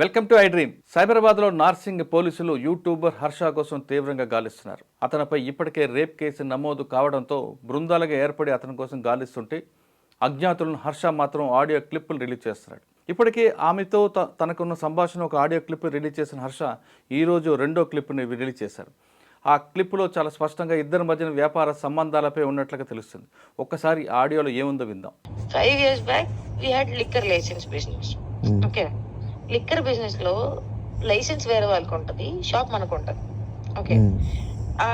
Welcome to I dream. సైబరాబాద్లో Narsingi పోలీసులు YouTuber Harsha కోసం తీవ్రంగా గాలిస్తున్నారు. అతనిపై ఇప్పటికే రేప్ కేసు నమోదు కావడంతో బృందాలుగా ఏర్పడి అతని కోసం గాలిస్తుంటే అజ్ఞాతులను హర్ష మాత్రం ఆడియో క్లిప్పులు రిలీజ్ చేస్తున్నాడు. ఇప్పటికే ఆమెతో తనకున్న సంభాషణ ఒక ఆడియో క్లిప్ రిలీజ్ చేసిన హర్ష ఈ రోజు రెండో క్లిప్ని రిలీజ్ చేశారు ఆ క్లిప్లో చాలా స్పష్టంగా ఇద్దరి మధ్యన వ్యాపార సంబంధాలపై ఉన్నట్లుగా తెలుస్తుంది. ఒక్కసారి ఆడియోలో ఏముందో విందాం. Five years back we had liquor license business okay liquor బిజినెస్లో లైసెన్స్ వేరే వాళ్ళకి ఉంటది షాప్ మనకు ఉంటది. ఓకే. ఆ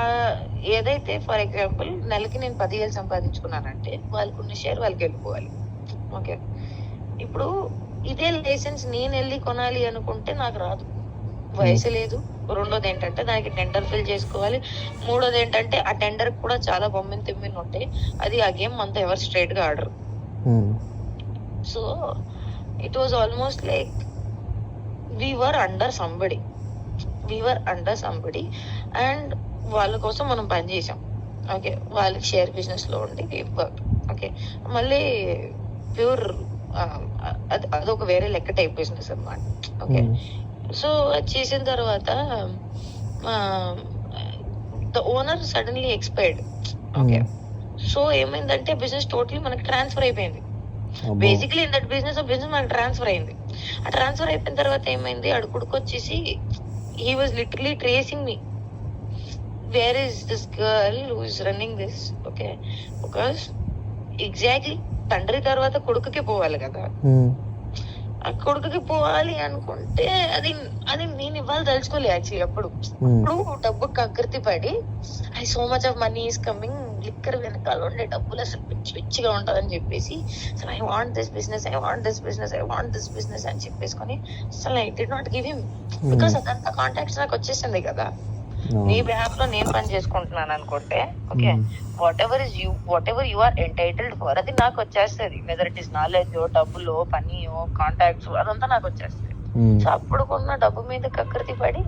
ఏదైతే ఫర్ ఎగ్జాంపుల్ నెలకి నేను పదివేలు సంపాదించుకున్నానంటే వాళ్ళకు ఉన్న షేర్ వాళ్ళకి వెళ్ళిపోవాలి. ఓకే. ఇప్పుడు ఇదే లైసెన్స్ నేను వెళ్ళి కొనాలి అనుకుంటే నాకు రాదు. వయసు లేదు. రెండోది ఏంటంటే దానికి టెండర్ ఫిల్ చేసుకోవాలి. మూడోది ఏంటంటే ఆ టెండర్ కూడా చాలా బొమ్మిన తిమ్మిన ఉంటాయి అది ఆ గేమ్ అంతా ఎవరు స్ట్రైట్గా ఆడరు so it was almost like were under somebody were under somebody and వాళ్ళ కోసం మనం పని చేసాం ఓకే వాళ్ళకి షేర్ బిజినెస్లో ఉండి ఓకే మళ్ళీ ప్యూర్ అదొక వేరే లెక్క టైప్ బిజినెస్ అన్నమాట. ఓకే సో అది చేసిన తర్వాత the owner suddenly expired okay so ఏమైందంటే బిజినెస్ టోటలీ మనకి ట్రాన్స్ఫర్ అయిపోయింది. బేసిక్లీ ఇన్ దట్ బిజినెస్ ఆ బిజినెస్ మనకి ట్రాన్స్ఫర్ అయింది. ఆ ట్రాన్స్ఫర్ అయిపోయిన తర్వాత ఏమైంది? ఆడు కొడుకు వచ్చేసి he was literally tracing me where is this girl who is running this okay because exactly తండ్రి తర్వాత కొడుకుకి పోవాలి కదా. ఆ కొడుకుకి పోవాలి అనుకుంటే అది అది నేను ఇవ్వాలి తలుచుకోలే యాక్చువల్లీ అప్పుడు. ఇప్పుడు డబ్బు కకృతి పడి I so much of money is coming liquor వెనకాల ఉండే డబ్బులు అసలు పిచ్చి పిచ్చిగా ఉంటదని చెప్పేసి అసలు I want this business I want this business I want this business అని చెప్పేసుకొని అసలు I did not give him because అదంతా కాంటాక్ట్స్ నాకు వచ్చేసింది కదా. నీ బిహాఫ్లో నేను పని చేసుకుంటున్నాను అనుకుంటే okay whatever is you whatever you are entitled for అది నాకు వచ్చేస్తుంది. వెదర్ ఇట్ ఇస్ నాలెడ్జ్ డబ్బులు పని కాంటాక్ట్స్ అదంతా నాకు వచ్చేస్తుంది. సో అప్పుడు కొన్న డబ్బు మీద కకృతి పడి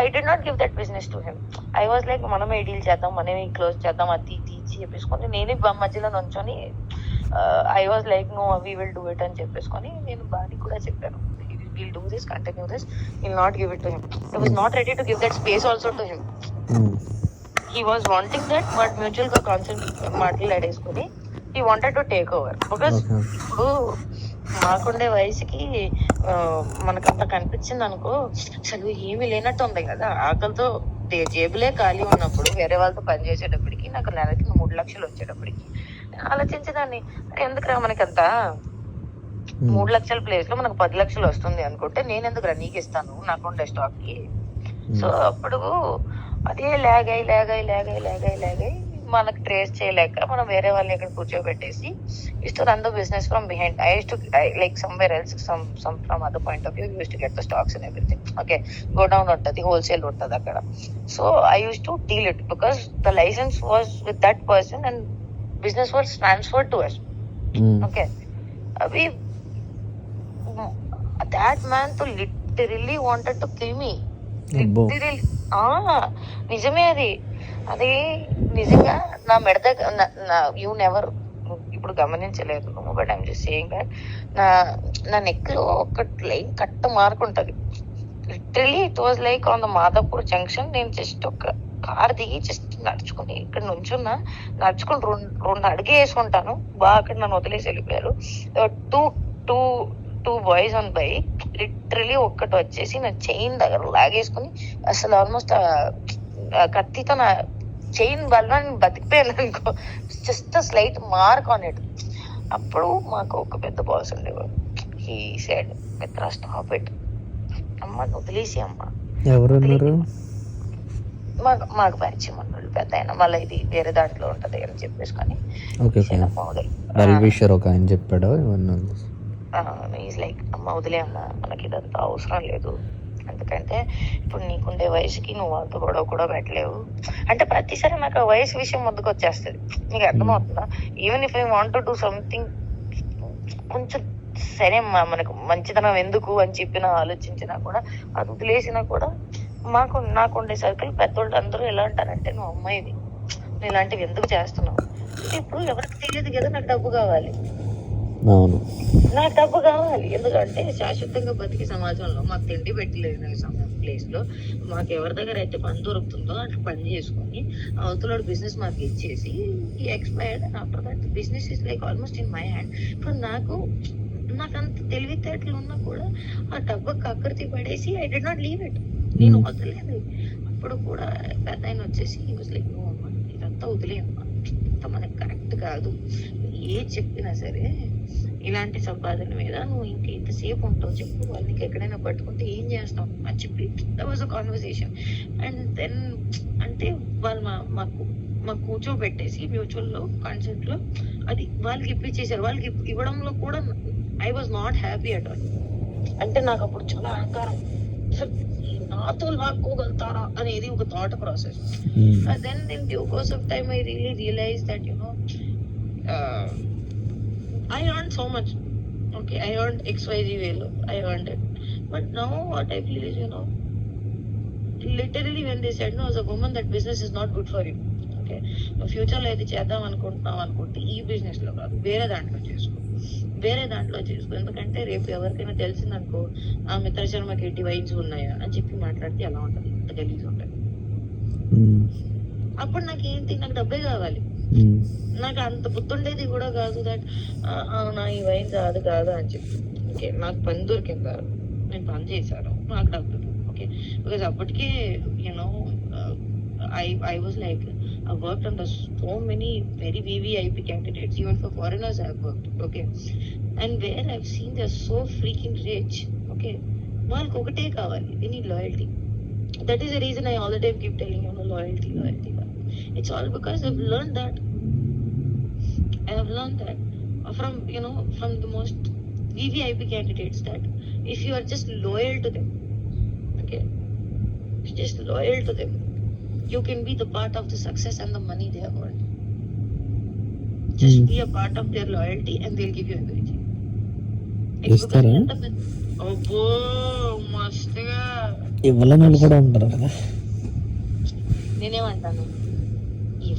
I did not give that business to him I was like మనమే డీల్ చేద్దాం మనమే క్లోజ్ చేద్దాం అది ఇది చెప్పేసుకొని నేనే మధ్యలో నుంచొని I was like no we will do it అని చెప్పేసుకొని నేను బాడీ కూడా చెప్పాను. Will do this continue this will not give it to him I was not ready to give that space also to him he was wanting that but మ్యూచువల్గా concept మాట్లాడేసుకుని he wanted to take over because ఇప్పుడు మాకుండే వయసుకి మనకంత కనిపించింది అనుకో అసలు ఏమీ లేనట్టు ఉంది కదా. ఆకలితో జేబులే ఖాళీ ఉన్నప్పుడు వేరే వాళ్ళతో పని చేసేటప్పటికి నాకు నెలకి మూడు లక్షలు వచ్చేటప్పటికి. నేను ఆలోచించేదాన్ని ఎందుకురా మనకంత? మూడు లక్షల ప్లేస్లో మనకు పది లక్షలు వస్తుంది అనుకుంటే నేను ఎందుకు నీకు ఇస్తాను నాకుండే స్టాక్కి. సో అప్పుడు అదే లాగ్ అయి లాగ్ అయి లాగ్ అయి లాగ్ అయి లాగ్ అయి మనకు ట్రేస్ చేయలేక మనం వేరే వాళ్ళని ఇక్కడ కూర్చోబెట్టేసి is to run the business from behind I to like somewhere else some some from other point of view use to get the stocks and everything okay go down ఉంటుంది wholesale ఉంటుంది అక్కడ. So I use to deal it because the license was with that person and business was transfer to us okay అవి that మ్యాన్తో literally wanted to kill me నిజమే అది. అది నిజంగా నా మెడ దగ్గర నా యూ నెవర్ ఇప్పుడు గమనించలేదు but I'm just saying that నా నా నెక్లో ఒక లైన్ కట్ట మార్క్ ఉంటది. Literally it was like on the Madhapur junction నేను జస్ట్ ఒక కార్ దిగి జస్ట్ నడుచుకుని ఇక్కడ నుంచున్నా నడుచుకుని రెండు రెండు అడిగే వేసుకుంటాను బాగా అక్కడ నన్ను వదిలేసి వెళ్ళిపోయారు. Two two two boys bike literally ఒక్కటి వచ్చేసి నా చైన్ దగ్గర లాగేసుకుని అసలు ఆల్మోస్ట్ కత్తితో నా చైన్ వల్ల నేను బతికిపోయాను అనుకో. Just slight mark on it. అప్పుడు మాకు ఒక పెద్ద బాస్ ఉండేవాడు. He said Mitra stop it అమ్మ వదిలేసి అమ్మ. ఎవరున్నారు? మాకు మాకు పరిచయం ఉన్నాడు పెద్ద ఆయన. మళ్ళీ ఇది వేరే దాంట్లో ఉంటది అని చెప్పేసుకొని ఓకే వదిలే వెల్విషర్ ఒక ఆయన చెప్పాడు? ఇవన్నీ ఈజ్ లైక్ అమ్మ వదిలే అమ్మ మనకి ఇదంతా అవసరం లేదు. ఎందుకంటే ఇప్పుడు నీకుండే వయసుకి నువ్వు అంత గొడవ కూడా పెట్టలేవు. అంటే ప్రతిసారి నాకు ఆ వయసు విషయం ముందుకు వచ్చేస్తుంది. నీకు అర్థమవుతుందా? Even if I want do something కొంచెం సరే అమ్మా మనకు మంచితనం ఎందుకు అని చెప్పిన ఆలోచించినా కూడా అది వదిలేసినా కూడా మాకు నాకుండే సర్కిల్ పెద్దోళ్ళు అందరూ ఎలా అంటారంటే నువ్వు అమ్మాయిది నువ్వు ఇలాంటివి ఎందుకు చేస్తున్నావు? ఇప్పుడు ఎవరికి తెలియదు కదా నాకు డబ్బు కావాలి. అవును. నాకు డబ్బు కావాలి. ఎందుకంటే శాశ్వతంగా బతికే సమాజంలో మాకు తిండి పెట్టలేదు ప్లేస్లో మాకు ఎవరి దగ్గర అయితే పని దొరుకుతుందో అట్లా పని చేసుకొని అవతల బిజినెస్ మాకు ఇచ్చేసి expired after that business is like almost in my hand ఇప్పుడు నాకు నాకు అంత తెలివితేటలు ఉన్నా కూడా ఆ డబ్బు కక్కర్తి పడేసి I did not leave it నేను Hmm. వదలేదు అప్పుడు కూడా పెద్ద ఆయన వచ్చేసి లైక్ నో అమ్మా ఇదంతా వదిలేయమ్మా. ఇంత మనకి కరెక్ట్ కాదు. ఏ చెప్పినా సరే ఇలాంటి సంపాదన మీద నువ్వు ఇంక ఎంతసేపు ఉంటావు చెప్పు. వాళ్ళు నీకు ఎక్కడైనా పట్టుకుంటే ఏం చేస్తావు? అని చెప్పి that was a conversation and then అంటే వాళ్ళు మా మాకు మాకు కూర్చోబెట్టేసి మ్యూచువల్లో కాన్సెప్ట్లో అది వాళ్ళకి ఇప్పించేసారు వాళ్ళకి ఇవ్వడంలో కూడా I was not happy at all అంటే నాకు అప్పుడు చాలా అహంకారం. నాతో లాక్కోగలుగుతారా అనేది ఒక thought process in due course of time, I really realized that you know, uh, I earned so much. Okay, I earned X Y Z value. I earned it. But now what I feel is, you know, literally when they said no, as a woman, that business is not good for you. Okay ఫ్యూచర్లో అయితే చేద్దాం అనుకుంటున్నాం అనుకుంటే ఈ బిజినెస్లో కాదు వేరే దాంట్లో చేసుకో వేరే దాంట్లో చేసుకో ఎందుకంటే రేపు ఎవరికైనా తెలిసిందనుకో ఆ మిత్ర శర్మకి ఎట్టి వైన్స్ ఉన్నాయా అని చెప్పి మాట్లాడితే ఎలా ఉంటది ఇంత గలీజ్ ఉంటాయి ఉమ్. అప్పుడు నాకు ఏంటి నాకు డబ్బే కావాలి. నాకు అంత బుద్ధుండేది కూడా కాదు దట్ అవునా ఈ వైన్ కాదు కాదు అని చెప్పి. ఓకే నాకు పని దొరికిందా? నేను పని చేశాను. నాకు డబ్బులు ఓకే. బికాజ్ అప్పటికే you know I I was like I work and so many very VVIP candidates even for foreigners I work okay and where I've seen the so freaking rich okay వాళ్ళకి ఒకటే కావాలి. The need loyalty that is the reason I all the time keep telling you no loyalty loyalty it's all because I've learned that. I have learned that from you know from the most VVIP candidates that if you are just loyal to them, okay, if you're just loyal to them, you can be the part of the success and the money they have earned. Just Hmm. be a part of their loyalty and they'll give you everything. ఇస్తారా? అబ్బో మస్తుగా ఇవ్వలేని వాళ్ళు కూడా ఉంటారు కదా నేనేమంటాను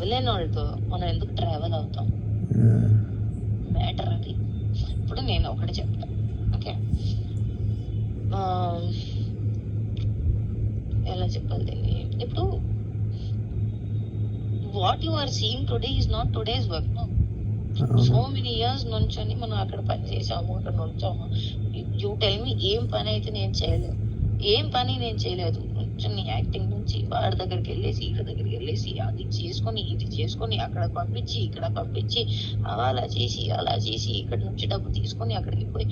ఇవ్వలేని వాళ్ళతో మనం ఎందుకు ట్రావెల్ అవుతాం. మ్యాటర్ అది. ఇప్పుడు నేను ఒకటి చెప్తా. ఓకే ఎలా చెప్పాలి దీన్ని? ఇప్పుడు what you are seeing today is not today's work no so. Many years నుంచొని మనం అక్కడ పని చేసాము అక్కడ నుంచాము. యూ టెల్ మీ ఏం పని అయితే నేను చేయలేదు? ఏం పని నేను చేయలేదు? నుంచొని యాక్టింగ్ నుంచి వాడి దగ్గరికి వెళ్ళేసి వీళ్ళ దగ్గరికి వెళ్ళేసి అది చేసుకొని ఇది చేసుకొని అక్కడ పంపించి ఇక్కడ పంపించి అలా చేసి అలా చేసి ఇక్కడ నుంచి డబ్బు తీసుకొని అక్కడికి పోయి.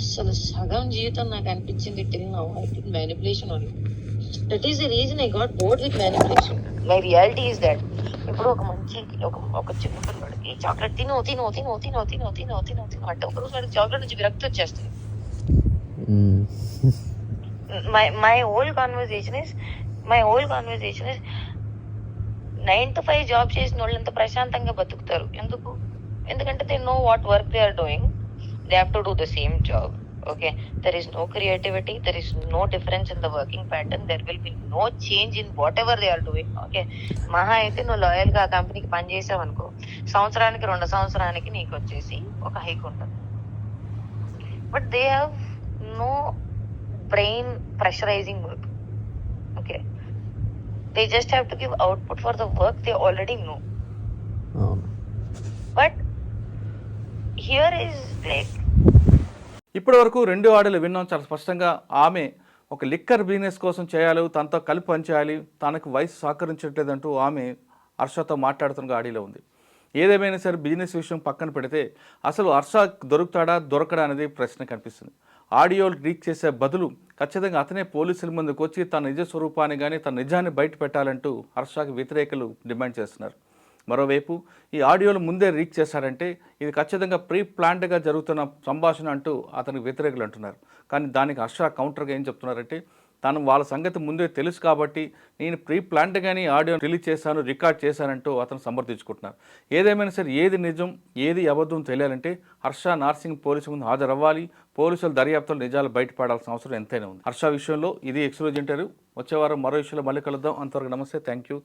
అసలు సగం జీవితం నాకు అనిపించింది till now I manipulation that is the reason I got bored with manipulation my reality is that ఇప్పుడు ఒక మంచి ఒక ఒక చిన్న పిల్లడికి చాక్లెట్ తిను తిను తిను తిను తిను తిను తిను తిను. అంటే ఒకరోజు వాడికి చాక్లెట్ నుంచి విరక్తి వచ్చేస్తుంది. My my whole conversation is my whole conversation is nine to five job చేసిన వాళ్ళు ఎంత ప్రశాంతంగా బతుకుతారు. ఎందుకు? ఎందుకంటే they know what work they are doing they have to do the same job okay there is no creativity there is no difference in the working pattern there will be no change in whatever they are doing okay మహా అయితే నువ్వు లాయల్గా ఆ కంపెనీకి పని అనుకో సంవత్సరానికి రెండు సంవత్సరానికి నీకు వచ్చేసి ఒక హైక్ ఉంటుంది. But they have no brain pressurizing work. Okay. They just have to give output for the work they already know. అవును But here is like ఇప్పటి వరకు రెండు ఆడియోలు విన్నాం చాలా స్పష్టంగా ఆమె ఒక లిక్కర్ బిజినెస్ కోసం చేయాలి తనతో కలిపి పనిచేయాలి తనకు వయసు సహకరించట్లేదంటూ ఆమె హర్షతో మాట్లాడుతున్న ఆడియోలో ఉంది ఏదేమైనా సరే బిజినెస్ విషయం పక్కన పెడితే అసలు హర్ష దొరుకుతాడా దొరకడా అనేది ప్రశ్న కనిపిస్తుంది ఆడియోలు లీక్ చేసే బదులు ఖచ్చితంగా అతనే పోలీసుల ముందుకు వచ్చి తన నిజ స్వరూపాన్ని కానీ తన నిజాన్ని బయట పెట్టాలంటూ హర్షాకి వ్యతిరేకులు డిమాండ్ చేస్తున్నారు. మరోవైపు ఈ ఆడియోలు ముందే లీక్ చేశారంటే ఇది ఖచ్చితంగా ప్రీ ప్లాన్డ్గా జరుగుతున్న సంభాషణ అంటూ అతనికి వ్యతిరేకులు అంటున్నారు. కానీ దానికి హర్ష కౌంటర్గా ఏం చెప్తున్నారంటే తను వాళ్ళ సంగతి ముందే తెలుసు కాబట్టి నేను ప్రీ ప్లాంట్ కానీ ఆడియో రిలీజ్ చేశాను రికార్డ్ చేశానంటూ అతను సమర్థించుకుంటున్నారు. ఏదేమైనా సరే ఏది నిజం ఏది అబద్ధం తెలియాలంటే హర్ష నార్సింగ్ పోలీసు ముందు హాజరవ్వాలి. పోలీసుల దర్యాప్తులు నిజాలు బయటపడాల్సిన అవసరం ఎంతైనా ఉంది. హర్ష విషయంలో ఇది ఎక్స్క్లూజ్ ఇంటర్వ్యూ. వచ్చే వారం మరో విషయంలో మళ్ళీ కలుద్దాం. అంతవరకు నమస్తే. Thank you.